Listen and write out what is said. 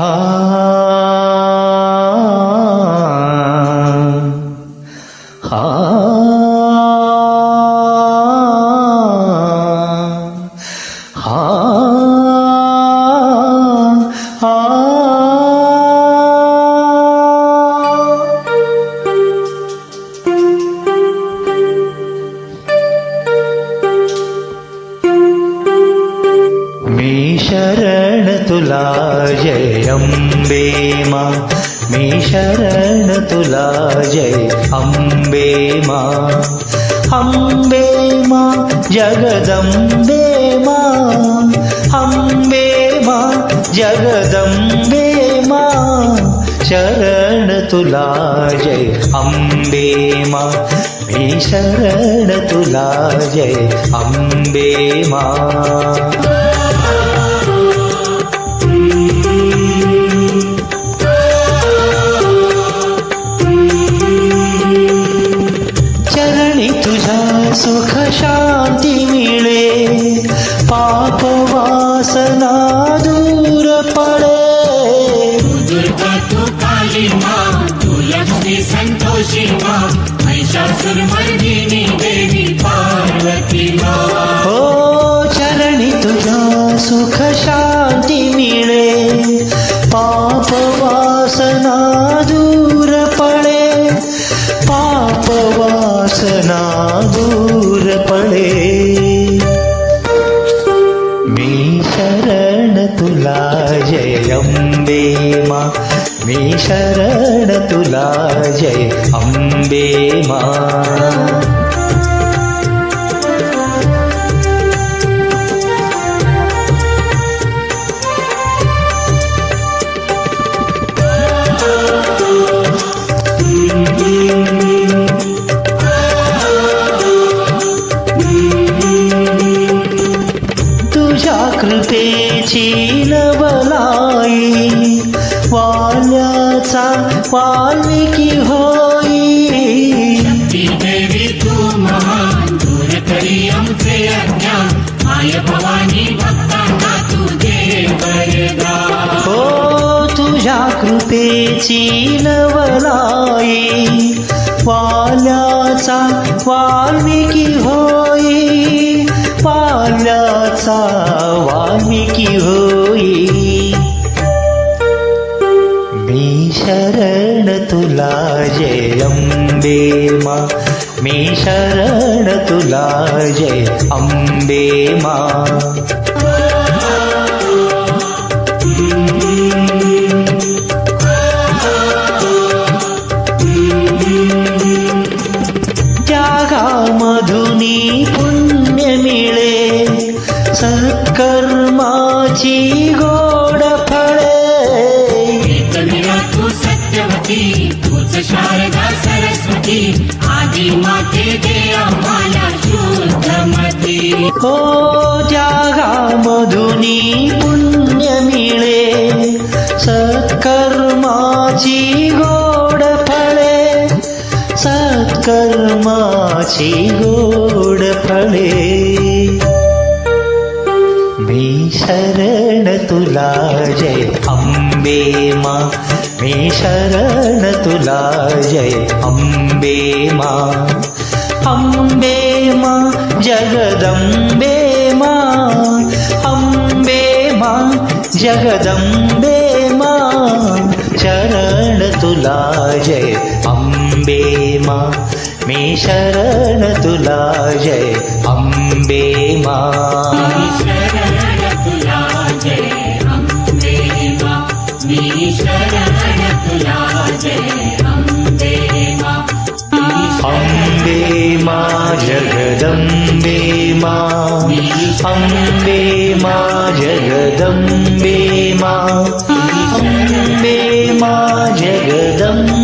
아. మీ శరణతులా జయ అంబే మా మీ శరణతులా జయ అంబే మా అంబే మా జగదంబే మా అంబే మా జగదంబే మా శరణ జయ అంబే మా మీ శరణతులా జయ అంబే మా दूर पडे। दुर्गा तू काली माँ तू लक्ष्मी संतोषी माँ महिषासुरमर्दिनी देवी पार्वती शरण तुला जय अंबे मा मी शरण तुला जय अंबे मा नवलाई वाल्याचा वाल्मिकी होई. देवी तू महान दूर करी आमचे अज्ञान माय भवानी भक्तांना तू दे वरदान हो तुझ्या कृपेची नवलाई वाल्याचा वाल्मिकी शरण तुला जय अंबे मा त्यागामधुनी पुण्य मिळे सत्कर्माची गोड फळे. तू सत्यवती तूच शारदा सरस्वती. हो त्यागामधुनी पुण्य मिळे सत्कर्माची गोड फळे सत्कर्माची गोड फळे। मी शरण तुला जय अंबे मा मी शरण तुला जय अंबे मा अंबे मा जगदंबे मा अंबे मा जगदंबे मा शरण तुला जय अंबे मा मी शरण तुला जय अंबे मा जगदम्बे मा अम्बे मा जगदम्बे मा अम्बे मा जगदम्बे